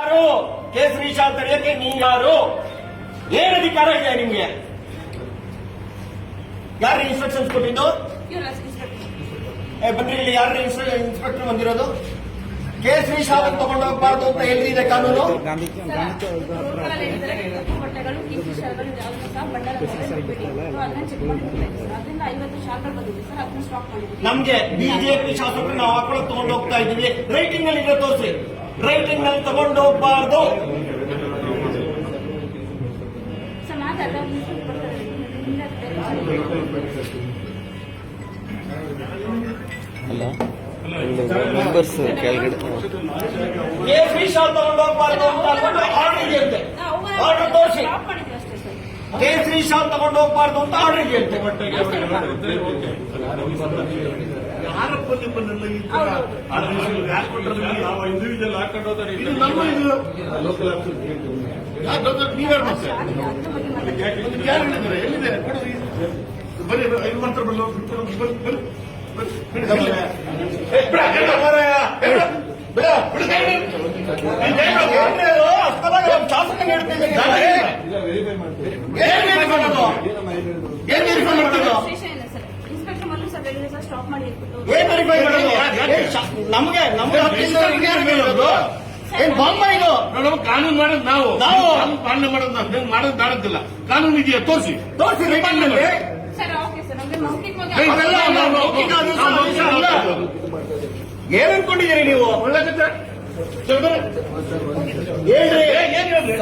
ಯಾರು? ಕೇಸರಿ ಶಾ ತಡೆಯಕ್ಕೆ ನೀ ಯಾರು? ಏನ್ ಅಧಿಕಾರ ಇದೆ ನಿಮ್ಗೆ? ಯಾರು ಇನ್ಸ್ಟ್ರಕ್ಷನ್ಸ್ ಕೊಟ್ಟಿದ್ದು? ಬನ್ನಿ ಇಲ್ಲಿ ಯಾರು ಇನ್ಸ್ಪೆಕ್ಟರ್ ಬಂದಿರೋದು? ಕೇಸರಿ ಶಾ ತಗೊಂಡು ಹೋಗ್ಬಾರ್ದು ಅಂತ ಎಲ್ಲಿದೆ ಕಾನೂನು? ನಮ್ಗೆ ಬಿಜೆಪಿ ಶಾಸಕರು ನಾವು ಹಾಕೊಳ್ಳೋದು ತಗೊಂಡು ಹೋಗ್ತಾ ಇದೀವಿ ರೈಟಿಂಗ್ ಅಲ್ಲಿ ಇರೋ ತೋರಿಸಿ. ರೈಟಿಂಗ್ನಲ್ಲಿ ತಗೊಂಡು ಹೋಗ್ಬಾರ್ದು. ಮೆಂಬರ್ಸ್ ಕೆಳಗಡೆ. ಏ ಫೀಸ್ ತಗೊಂಡು ಹೋಗ್ಬಾರ್ದು ಅಂತ ಆರ್ಡರ್ ಇದೆಯಂತೆ. ಆರ್ಡರ್ ತೋರಿಸಿ. ಶಾ ತಗೊಂಡು ಹೋಗ್ಬಾರ್ದು ಅಂತ ಆರ್ಡರ್ ಇದೆಯಂತೆ ಯಾರಪ್ಪ ನಿಮ್ಮನ್ನೆಲ್ಲ ಈ ತರ ಹೌದು. ಏನ್ verify ಮಾಡೋದು? ನಮ್ಗೆ ಹೇಳೋದು ಏನ್ ಬಾಂಬ ಇದು? ನಾವು ಕಾನೂನು ಮಾಡೋದು ನಾವು. ನಾವು. ಪಾಲನೆ ಮಾಡೋದು ನಾವು. ಮಾಡೋದು ಮಾಡೋದಿಲ್ಲ ಕಾನೂನು ಇದೆಯಾ? ತೋರಿಸಿ. ತೋರಿಸಿ ರಿಮಾಂಡ್ ಮೇಲೆ. ಏನ್ ಅನ್ಕೊಂಡಿದ್ದೀರಿ ನೀವು? ಒಳ್ಳೆ. ಹೇಳ್ರಿ. ಏನ್ ಹೇಳ್ರಿ?